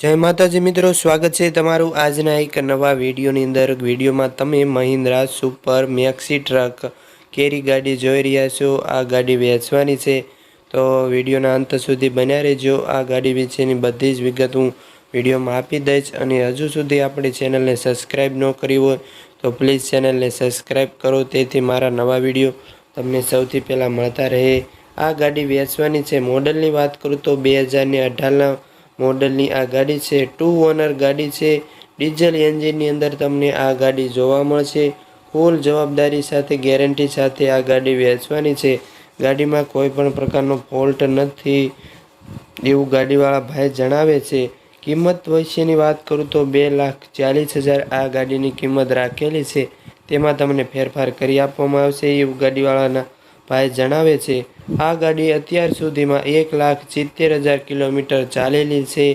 જય માતાજી મિત્રો, સ્વાગત છે તમારું આજના એક નવા વિડીયોની અંદર. વિડીયોમાં તમે Mahindra super maxi truck carry ગાડી જોઈ રહ્યા છો. આ ગાડી વેચવાની છે. તો વિડીયોના અંત સુધી બન્યા રહેજો. આ ગાડી વિશેની બધી જ વિગત હું વિડીયોમાં આપી દઈશ. અને હજુ સુધી આપણી ચેનલને સબસ્ક્રાઈબ ન કરી હોય તો પ્લીઝ ચેનલને સબસ્ક્રાઈબ કરો. તેથી મારા નવા વીડિયો તમને સૌથી પહેલાં મળતા રહે. આ ગાડી વેચવાની છે. મોડલની વાત કરું તો બે હજારની અઢારના મોડલની આ ગાડી છે, ટુ ઓનર ગાડી છે, ડીઝલ એન્જિનની અંદર તમને આ ગાડી જોવા મળશે. ફૂલ જવાબદારી સાથે, ગેરંટી સાથે આ ગાડી વેચવાની છે. ગાડીમાં કોઈ પણ પ્રકારનો ફોલ્ટ નથી. એવું ગાડીવાળા ભાઈ જણાવે છે. કિંમત વિશેની વાત કરું તો બે લાખ ચાલીસ હજાર આ ગાડીની કિંમત રાખેલી છે. તેમાં તમને ફેરફાર કરી આપવામાં આવશે. એવું ગાડીવાળાના ભાઈ જણાવે છે, આ ગાડી અત્યાર સુધીમાં એક લાખ સિત્તેર હજાર કિલોમીટર ચાલેલી છે.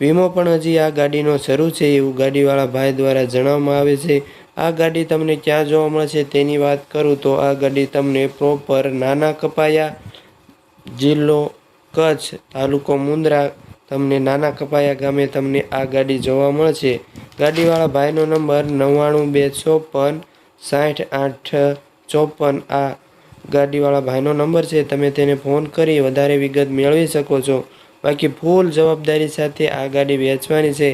વીમો પણ હજી આ ગાડીનો શરૂ છે એવું ગાડીવાળા ભાઈ દ્વારા જણાવવામાં આવે છે. આ ગાડી તમને ક્યાં જોવા મળશે તેની વાત કરું તો આ ગાડી તમને પ્રોપર નાના કપાયા જિલ્લો કચ્છ તાલુકો મુન્દ્રા તમને નાના કપાયા ગામે તમને આ ગાડી જોવા મળશે. ગાડીવાળા ભાઈનો નંબર નવ્વાણું બે ચોપન સાઠ આઠ ચોપન આ ગાડીવાળા ભાઈનો નંબર છે, તમે તેને ફોન કરી વધારે વિગત મેળવી શકો છો. બાકી ફૂલ જવાબદારી સાથે આ ગાડી વેચવાની છે.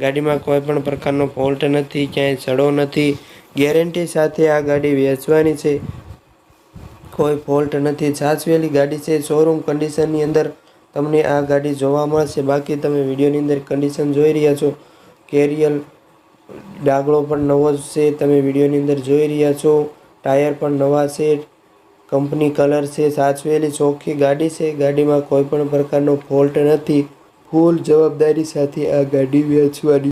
ગાડીમાં કોઈ પણ પ્રકારનો ફોલ્ટ નથી, ક્યાંય સડો નથી. ગેરંટી સાથે આ ગાડી વેચવાની છે. કોઈ ફોલ્ટ નથી. સાચવેલી ગાડી છે. શોરૂમ કન્ડિશનની અંદર તમને આ ગાડી જોવા મળશે. બાકી તમે વિડીયોની અંદર કન્ડિશન જોઈ રહ્યા છો. કેરિયલ ડાગળો પણ નવો છે. તમે વિડીયોની અંદર જોઈ રહ્યા છો. ટાયર પણ નવા છે. કંપની કલર છે, સાચવેલી ચોખ્ખી ગાડી છે. ગાડીમાં કોઈ પણ પ્રકારનો ફોલ્ટ નથી. ફૂલ જવાબદારી સાથે આ ગાડી વેચવાની